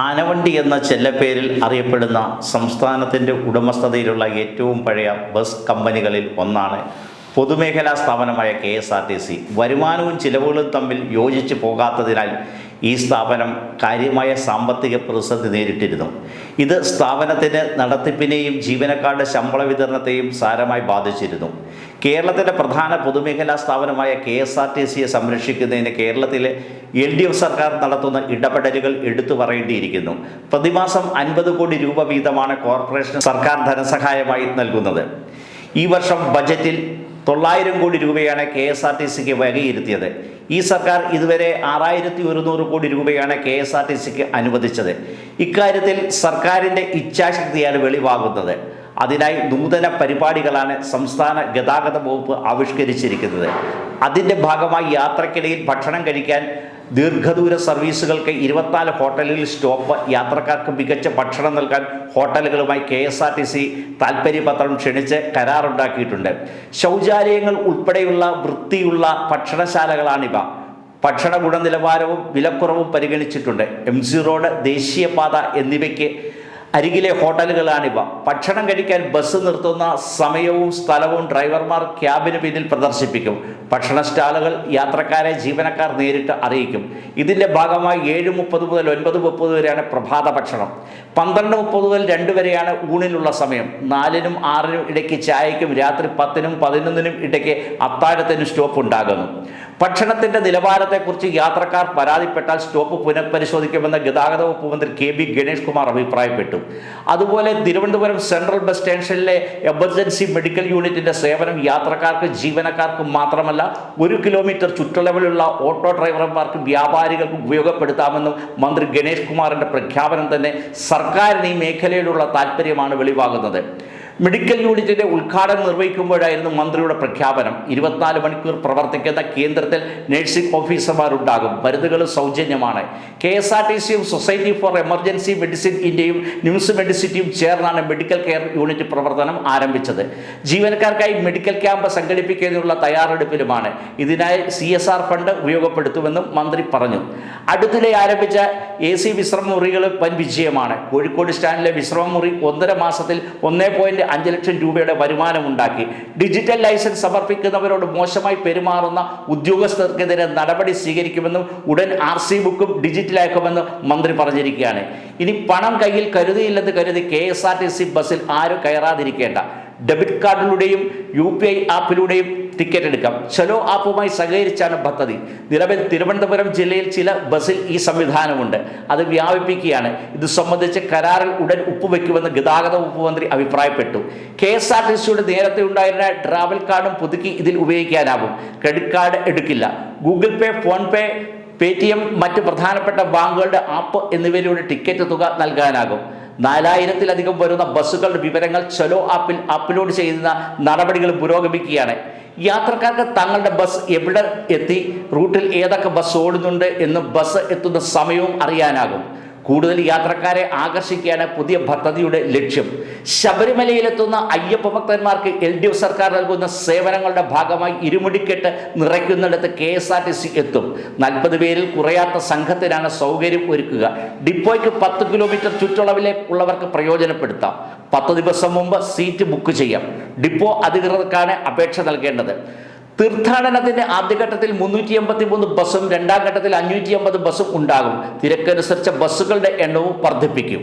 ആനവണ്ടി എന്ന ചെല്ലപ്പേരിൽ അറിയപ്പെടുന്ന സംസ്ഥാനത്തിന്റെ ഉടമസ്ഥതയിലുള്ള ഏറ്റവും പഴയ ബസ് കമ്പനികളിൽ ഒന്നാണ് പൊതുമേഖലാ സ്ഥാപനമായ K S R T C. വരുമാനവും ചിലവുകളും തമ്മിൽ യോജിച്ച് പോകാത്തതിനാൽ ഈ സ്ഥാപനം കാര്യമായ സാമ്പത്തിക പ്രതിസന്ധി നേരിട്ടിരുന്നു. ഇത് സ്ഥാപനത്തിന് നടത്തിപ്പിനെയും ജീവനക്കാരുടെ ശമ്പള വിതരണത്തെയും സാരമായി ബാധിച്ചിരുന്നു. കേരളത്തിന്റെ പ്രധാന പൊതുമേഖലാ സ്ഥാപനമായ കെ എസ് ആർ ടി സിയെ സംരക്ഷിക്കുന്നതിന് കേരളത്തിലെ എൽ ഡി എഫ് സർക്കാർ നടത്തുന്ന ഇടപെടലുകൾ എടുത്തു പറയേണ്ടിയിരിക്കുന്നു. പ്രതിമാസം അൻപത് കോടി രൂപ വീതമാണ് കോർപ്പറേഷൻ സർക്കാർ ധനസഹായമായി നൽകുന്നത്. ഈ വർഷം ബജറ്റിൽ തൊള്ളായിരം കോടി രൂപയാണ് കെ എസ് ആർ ടി സിക്ക് വകയിരുത്തിയത്. ഈ സർക്കാർ ഇതുവരെ ആറായിരത്തി ഒരുന്നൂറ് കോടി രൂപയാണ് കെ എസ് ആർ ടി സിക്ക് അനുവദിച്ചത്. ഇക്കാര്യത്തിൽ സർക്കാരിന്റെ ഇച്ഛാശക്തിയാണ് വെളിവാകുന്നത്. അതിനായി നൂതന പരിപാടികളാണ് സംസ്ഥാന ഗതാഗത വകുപ്പ് ആവിഷ്കരിച്ചിരിക്കുന്നത്. അതിന്റെ ഭാഗമായി യാത്രക്കിടയിൽ ഭക്ഷണം കഴിക്കാൻ ദീർഘദൂര സർവീസുകൾക്ക് ഇരുപത്തിനാല് ഹോട്ടലിൽ സ്റ്റോപ്പ് യാത്രക്കാർക്ക് മികച്ച ഭക്ഷണം നൽകാൻ ഹോട്ടലുകളുമായി K S R T C താൽപ്പര്യപത്രം ക്ഷണിച്ച് കരാറുണ്ടാക്കിയിട്ടുണ്ട്. ശൗചാലയങ്ങൾ ഉൾപ്പെടെയുള്ള വൃത്തിയുള്ള ഭക്ഷണശാലകളാണിവ. ഭക്ഷണ ഗുണനിലവാരവും വിലക്കുറവും പരിഗണിച്ചിട്ടുണ്ട്. എം സി റോഡ് ദേശീയപാത എന്നിവയ്ക്ക് അരികിലെ ഹോട്ടലുകളാണിവ. ഭക്ഷണം കഴിക്കാൻ ബസ് നിർത്തുന്ന സമയവും സ്ഥലവും ഡ്രൈവർമാർ ക്യാബിന് പിന്നിൽ പ്രദർശിപ്പിക്കും. ഭക്ഷണ സ്റ്റാളുകൾ യാത്രക്കാരെ ജീവനക്കാർ നേരിട്ട് അറിയിക്കും. ഇതിന്റെ ഭാഗമായി ഏഴ് മുപ്പത് മുതൽ ഒൻപത് മുപ്പത് വരെയാണ് പ്രഭാത ഭക്ഷണം. പന്ത്രണ്ട് മുപ്പത് മുതൽ രണ്ട് വരെയാണ് ഊണിനുള്ള സമയം. നാലിനും ആറിനും ഇടയ്ക്ക് ചായയ്ക്കും രാത്രി പത്തിനും പതിനൊന്നിനും ഇടയ്ക്ക് അത്താഴത്തിനും സ്റ്റോപ്പ് ഉണ്ടാകുന്നു. ഭക്ഷണത്തിന്റെ നിലവാരത്തെക്കുറിച്ച് യാത്രക്കാർ പരാതിപ്പെട്ടാൽ സ്റ്റോപ്പ് പുനഃപരിശോധിക്കുമെന്ന് ഗതാഗത വകുപ്പ് മന്ത്രി കെ ബി ഗണേഷ് കുമാർ അഭിപ്രായപ്പെട്ടു. അതുപോലെ തിരുവനന്തപുരം സെൻട്രൽ ബസ് സ്റ്റേഷനിലെ എമർജൻസി മെഡിക്കൽ യൂണിറ്റിന്റെ സേവനം യാത്രക്കാർക്ക് ജീവനക്കാർക്കും മാത്രമല്ല ഒരു കിലോമീറ്റർ ചുറ്റളവിലുള്ള ഓട്ടോ ഡ്രൈവർമാർക്കും വ്യാപാരികൾക്കും ഉപയോഗപ്പെടുത്താമെന്നും മന്ത്രി ഗണേഷ് കുമാറിന്റെ പ്രഖ്യാപനം തന്നെ സർക്കാരിന് ഈ മേഖലയിലുള്ള താല്പര്യമാണ് വെളിവാകുന്നത്. മെഡിക്കൽ യൂണിറ്റിന്റെ ഉദ്ഘാടനം നിർവഹിക്കുമ്പോഴായിരുന്നു മന്ത്രിയുടെ പ്രഖ്യാപനം. ഇരുപത്തിനാല് മണിക്കൂർ പ്രവർത്തിക്കുന്ന കേന്ദ്രത്തിൽ നഴ്സിംഗ് ഓഫീസർമാരുണ്ടാകും. മരുന്നുകൾ സൗജന്യമാണ്. കെ എസ് ആർ ടി സിയും സൊസൈറ്റി ഫോർ എമർജൻസി മെഡിസിൻ ഇന്ത്യയും ന്യൂസ് മെഡിസിറ്റിയും ചേർന്നാണ് മെഡിക്കൽ കെയർ യൂണിറ്റ് പ്രവർത്തനം ആരംഭിച്ചത്. ജീവനക്കാർക്കായി മെഡിക്കൽ ക്യാമ്പ് സംഘടിപ്പിക്കുന്നതിനുള്ള തയ്യാറെടുപ്പിലുമാണ്. ഇതിനായി സി എസ് ആർ ഫണ്ട് ഉപയോഗപ്പെടുത്തുമെന്നും മന്ത്രി പറഞ്ഞു. അടുത്തിടെ ആരംഭിച്ച എ സി വിശ്രമ മുറികൾ വൻ വിജയമാണ്. കോഴിക്കോട് സ്റ്റാൻഡിലെ വിശ്രമ മുറി ഒന്നര മാസത്തിൽ ഒന്നേ പോയിന്റ് അഞ്ച് ലക്ഷം രൂപയുടെ വരുമാനമുണ്ടാക്കി ഡിജിറ്റൽ ലൈസൻസ് സമർപ്പിക്കുന്നവരോട് മോശമായി പെരുമാറുന്ന ഉദ്യോഗസ്ഥർക്കെതിരെ നടപടി സ്വീകരിക്കുമെന്നും ഉടൻ ആർ സി ബുക്കും ഡിജിറ്റലാക്കുമെന്നും മന്ത്രി പറഞ്ഞിരിക്കുകയാണ്. ഇനി പണം കയ്യിൽ കരുതിയില്ലെന്ന് കരുതി K S R T C ബസ്സിൽ ആരും കയറാതിരിക്കേണ്ട. ഡെബിറ്റ് കാർഡിലൂടെയും യു പി ഐ ആപ്പിലൂടെയും ടിക്കറ്റ് എടുക്കാം. ചലോ ആപ്പുമായി സഹകരിച്ചാണ് പദ്ധതി. നിലവിൽ തിരുവനന്തപുരം ജില്ലയിൽ ചില ബസ്സിൽ ഈ സംവിധാനമുണ്ട്. അത് വ്യാപിപ്പിക്കുകയാണ്. ഇത് സംബന്ധിച്ച് കരാറിൽ ഉടൻ ഒപ്പുവെക്കുമെന്ന് ഗതാഗത വകുപ്പ് മന്ത്രി അഭിപ്രായപ്പെട്ടു. കെ എസ് ആർ ടി സിയുടെ നേരത്തെ ഉണ്ടായിരുന്ന ട്രാവൽ കാർഡും പുതുക്കി ഇതിൽ ഉപയോഗിക്കാനാവും ക്രെഡിറ്റ് കാർഡ് എടുക്കില്ല. Google Pay PhonePe Paytm മറ്റ് പ്രധാനപ്പെട്ട ബാങ്കുകളുടെ ആപ്പ് എന്നിവയിലൂടെ ടിക്കറ്റ് തുക നൽകാനാകും. നാലായിരത്തിലധികം വരുന്ന ബസ്സുകളുടെ വിവരങ്ങൾ ചലോ ആപ്പിൽ അപ്ലോഡ് ചെയ്യുന്ന നടപടികൾ പുരോഗമിക്കുകയാണ്. യാത്രക്കാർക്ക് തങ്ങളുടെ ബസ് എവിടെ എത്തി റൂട്ടിൽ ഏതൊക്കെ ബസ് ഓടുന്നുണ്ട് എന്ന് ബസ് എത്തുന്ന സമയവും അറിയാനാകും. കൂടുതൽ യാത്രക്കാരെ ആകർഷിക്കുകയാണ് പുതിയ പദ്ധതിയുടെ ലക്ഷ്യം. ശബരിമലയിലെത്തുന്ന അയ്യപ്പ ഭക്തന്മാർക്ക് എൽ ഡി എഫ് സർക്കാർ നൽകുന്ന സേവനങ്ങളുടെ ഭാഗമായി ഇരുമുടിക്കെട്ട് നിറയ്ക്കുന്നിടത്ത് K S R T C എത്തും. നാൽപ്പത് പേരിൽ കുറയാത്ത സംഘത്തിനാണ് സൗകര്യം ഒരുക്കുക. ഡിപ്പോയ്ക്ക് പത്ത് കിലോമീറ്റർ ചുറ്റളവിലേക്കുള്ളവർക്ക് പ്രയോജനപ്പെടുത്താം. പത്ത് ദിവസം മുമ്പ് സീറ്റ് ബുക്ക് ചെയ്യാം. ഡിപ്പോ അധികൃതർക്കാണ് അപേക്ഷ നൽകേണ്ടത്. തീർത്ഥാടനത്തിന്റെ ആദ്യഘട്ടത്തിൽ മുന്നൂറ്റി എൺപത്തി മൂന്ന് ബസ്സും രണ്ടാം ഘട്ടത്തിൽ അഞ്ഞൂറ്റി അമ്പത് ബസ്സും ഉണ്ടാകും. തിരക്കനുസരിച്ച ബസ്സുകളുടെ എണ്ണവും വർദ്ധിപ്പിക്കും.